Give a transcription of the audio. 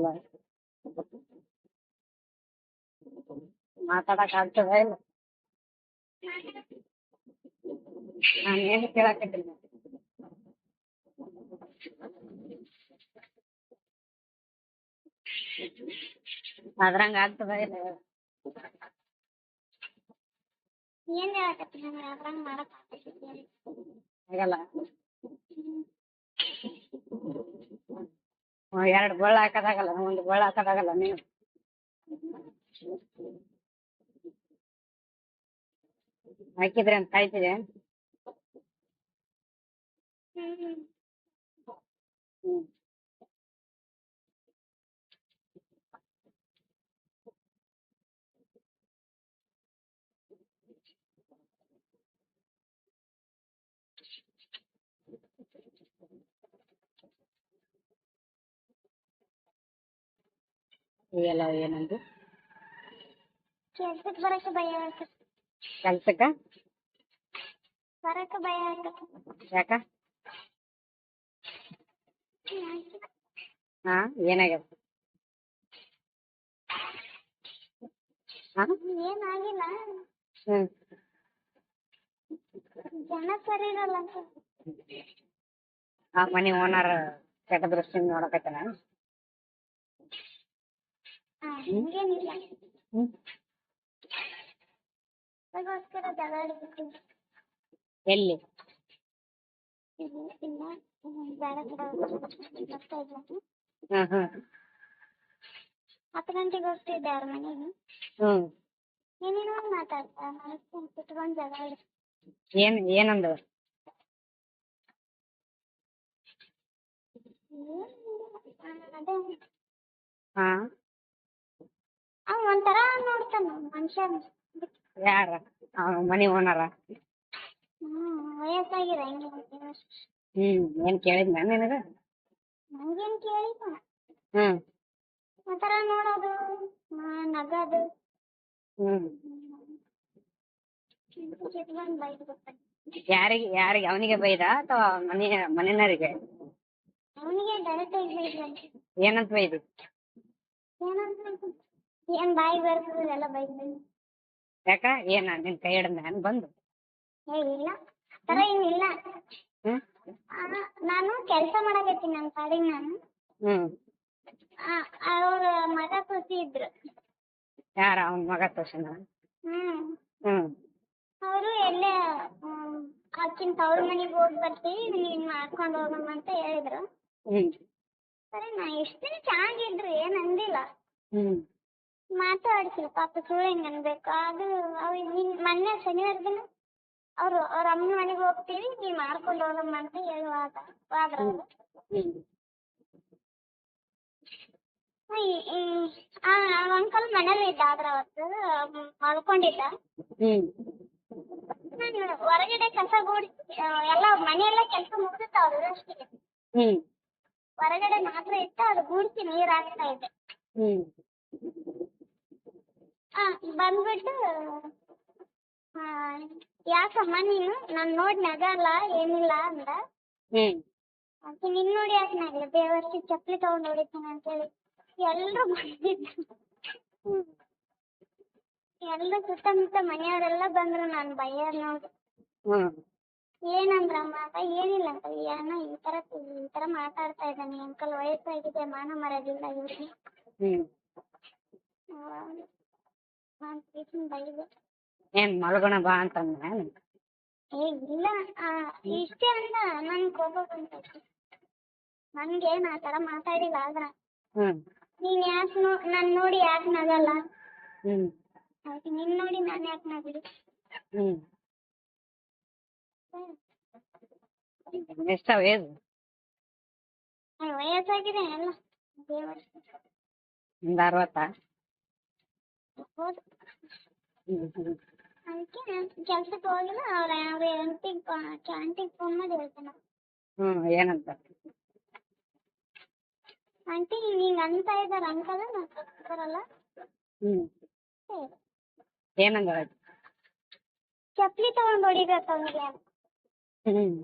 ಅಲ್ಲ ಮಾತಾಡಕ್ ಆಗ್ತದ ಇಲ್ಲ ನಾನು ಏನು ಕೇಳಾಕತ್ತೀನಿ ಅದ್ರಂಗ ಆಗ್ತದ ಇಲ್ಲ ಎರಡು ಬೊಳ್ಳ ಹಾಕೋದಾಗಲ್ಲ ಒಂದು ಬೊಳ್ಳ ಹಾಕೋದಾಗಲ್ಲ ನೀವು ಹಾಕಿದ್ರೆ ಅಂತ ಕಾಯ್ತಿದೆ. ಹ್ಮ್. ಹ್ಮ್ ಇವೆಲ್ಲ ಏನಂದು? ಕೆಲ್ಸಕ್ಕೆ ಬರಕ್ಕೆ ಭಯ ಆಗ್ತದೆ ಕೆಲ್ಸಕ್ಕ? ಬರಕ್ಕೆ ಭಯ ಆಗ್ತದೆ ಯಾಕ? ಹಾ ಏನಾಗ್ಯದ? ಏನಾಗಿಲ್ಲ. ಹ್ಮ್. ಜನ ಸರಿ ಇರಲ್ಲ ಆ ಮನೆ ಓನರ್ ಕೆಟ್ಟ ದೃಷ್ಟಿ ನೋಡಕತ್ತನ? ಎಲ್ಲಿ ಇಲ್ಲ ಇಲ್ಲ ಹ್ಮ್, ಬೇಡ ಬಿಡು, ಬರ್ತಾ ಇದ್ದೆ. ಹ್ಮ್ ಹ್ಮ್ ಹತ್ತು ಗಂಟೆಗೆ ಹೋಗ್ತಿದ್ದೆ ಅವ್ರ ಮನೆಗೆ ಹ್ಮ್ ಏನೇನೋ ಮಾತಾಡ್ತಾ ಮನಸ್ಸು ಕುತ್ಕೊಂಡ್ ಜಗಳ ಆಡಿ ಏನ್ ಏನಂದ ಅದೇ ಹಾ ಅವ ಒಂಥರ ನೋಡ್ತಾನ ಮನುಷ್ಯ ಯಾರ? ಮನೆ ಓನರ? ಹ್ಮ್ ವಯಸ್ಸಾಗಿದೆ ಹಂಗೆ ಹ್ಮ್ ಏನ್ ಕೇಳಿದ್ನ ನಿನಗ? ನಂಗೇನ್ ಕೇಳಿಲ್ಲ. ಹ್ಮ್. ಒಂಥರ ನೋಡೋದು ಮ- ನಗದು. ಹ್ಮ್. ಕಿತ್ಕೊಂಡ್ ಬೈದು ಬರ್ತಾನೆ ಯಾರಿಗೆ ಯಾರಿಗೆ ಅವನಿಗೆ ಬೈದ ಅಥವಾ ಮನೆ ಮನೆನರಿಗೆ ಅವನಿಗೆ ಡೈರೆಕ್ಟ್ ಆಗಿ ಬೈದ್ರಂತೆ ಏನಂತ ಬೈದಿ? ಏನಂತ? ಏನ್ ಬಾಯಿ ಬರ್ತದಲ್ಲ ಎಲ್ಲ ಬೈದ್ರಿ ಯಾಕ? ಏನ ನಿನ್ ಕೈ ಹಿಡ್ದ ನಾನು ಬಂದು. ಏ ಇಲ್ಲ. ತರ ಏನಿಲ್ಲ ಹ್ಮ್? ಆ, ನಾನು ಕೆಲಸ ಮಾಡಕತ್ತೀನಿ ನನ್ನ ಪಾಡಿಗೆ ನಾನು. ಹ್ಮ್. ಅವ್ರ ಮಗ ಖುಷಿ ಇದ್ರು ಯಾರ? ಅವನ್ ಮಗ ತೋರ್ಸನ ಹ್ಮ್. ಹ್ಮ್. ಅವರು ಎಲ್ಲೇ ಅಕ್ಕಿನ ತವ್ರ ಮನೆಗೆ ಹೋಗಿ ಬರ್ತೀವಿ ನೀನ್ ಮಾಡ್ಕೊಂಡು ಹೋಗಮ್ಮ ಅಂತ ಹೇಳಿದ್ರು. ಹ್ಮ್. ಸರಿ ನಾ ಎಷ್ಟು ದಿನ ಚೆನ್ನಾಗಿದ್ರು ಏನ್ ಅಂದಿಲ್ಲ. ಹ್ಮ್. ಮಾತಾಡ್ಸಿ ಪಾಪ ಸುಳ್ಳು ಹೆಂಗ ಅನ್ಬೇಕು? ಅದು ಅವ್ ನಿನ್ ಮೊನ್ನೆ ಶನಿವಾರ ದಿನ ಅವ್ರು ಅವ್ರ ಅಮ್ಮನ ಮನೆಗೆ ಹೋಗ್ತೀವಿ ನೀ ಮಾಡ್ಕೊಂಡು ಹೋಗಮ್ಮ ಅಂತ ಹೇಳುವಾಗ ಆದ್ರ ಅವ್ರು. ಹ್ಮ್. ಈ- ಈ- ಆ ಅಂಕಲ್ ಮನೇಲಿ ಇದ್ದ ಆದ್ರ ಅವತ್ತು ಮಲ್ಕೊಂಡಿದ್ದ. ಹ್ಮ್. ನಾನು ಹೊರಗಡೆ ಕಸ ಗುಡಿಸಿ ಎಲ್ಲ ಮನೆಯೆಲ್ಲ ಕೆಲಸ ಅವ್ರು ಅಷ್ಟಿಗೆ ಹ್ಮ್. ಹೊರಗಡೆ ಮಾತ್ರ ಇತ್ತು ಅದು ಗೂಡಿಸಿ ನೀರ್ ಹಾಕ್ತಾ ಇದ್ದೆ. ಆ ಬಂದ್ಬಿಟ್ಟು ಯಾಕಮ್ಮ ನೀನು? ನಾನ್ ನೋಡಿ ನಗಲ್ಲ ಏನಿಲ್ಲ ಅಂದ. ಹ್ಮ್. ಆಕೆ ನಿನ್ ನೋಡಿ ಯಾಕೆ ನಗಲಿ? ಬೇವರ್ಸಿ ಚಪ್ಪಲಿ ತಗೊಂಡ್ ಹೊಡಿತೀನಿ ಅಂತೇಳಿ. ಎಲ್ರು ಬಂದಿದ್ರು. ಎಲ್ರು ಸುತ್ತಮುತ್ತ ಮನೆಯವರೆಲ್ಲ ಬಂದ್ರು ನಾನು ಭಯ ನೋಡಿ. ಹ್ಮ್. ಏನಂದ್ರಮ್ಮ ಅಂತ ಏನಿಲ್ಲ ಅಂತ. ಅಣ್ಣ ಈ ತರ ಈ ತರ ಮಾತಾಡ್ತಾ ಇದ್ದಾನೆ. ಅಂಕಲ್ ವಯಸ್ಸಾಗಿದೆ ಮಾನ ಮರ್ಯಾದಿಲ್ಲ ಇವ್ರಿಗೆ. ಬೈದೆ ಏನ್ ಮಲ್ಗೋಣ ಬಾ ಅಂತಂದ ಇಲ್ಲ ಆ, ಇಷ್ಟೇ ಅಂದ ನನ್ ಕೋಪ ಬಂತು ನನ್ಗೇನ್ ಆ ತರ ಮಾತಾಡಿಲ್ಲ ಆದ್ರ. ಹ್ಮ್. ನೀನ್ ಯಾಕೆ ನನ್ ನೋಡಿ ಯಾಕೆ ನಗಲ್ಲ? ನಿನ್ ನೋಡಿ ನಾನ್ ಯಾಕೆ ನಗಲಿ? ಹ್ಮ್. ಎಷ್ಟ ವಯಸ್ಸು ವಯಸ್ಸಾಗಿದೆ ಎಲ್ಲ. ಒಂದ್ ಅರವತ್ತಾ? ಅದಕ್ಕೆ ಕೆಲ್ಸಕ್ಕೆ ಹೋಗಿಲ್ಲ ಅವ್ರ ಅವ್ರ ಹೆಂಡತಿಗೆ ಆಂಟಿಗೆ ಫೋನ್ ಮಾಡಿ ಹೇಳ್ತಾನೆ ಹ್ಮ್ ಏನಂತ ಆಂಟಿ ಹಿಂಗ್ ಅಂತ ಇದಾರ ಅಂಕಲ್ ನಾನ್ ಕೆಲ್ಸಕ್ಕೆ ಬರಲ್ಲ ಹ್ಮ್ ಹೇಳಿ. ಏನಂದ ಚಪ್ಲಿ ತಗೊಂಡ್ ಹೊಡಿಬೇಕು ಅವ್ನಿಗೆ ಹ್ಮ್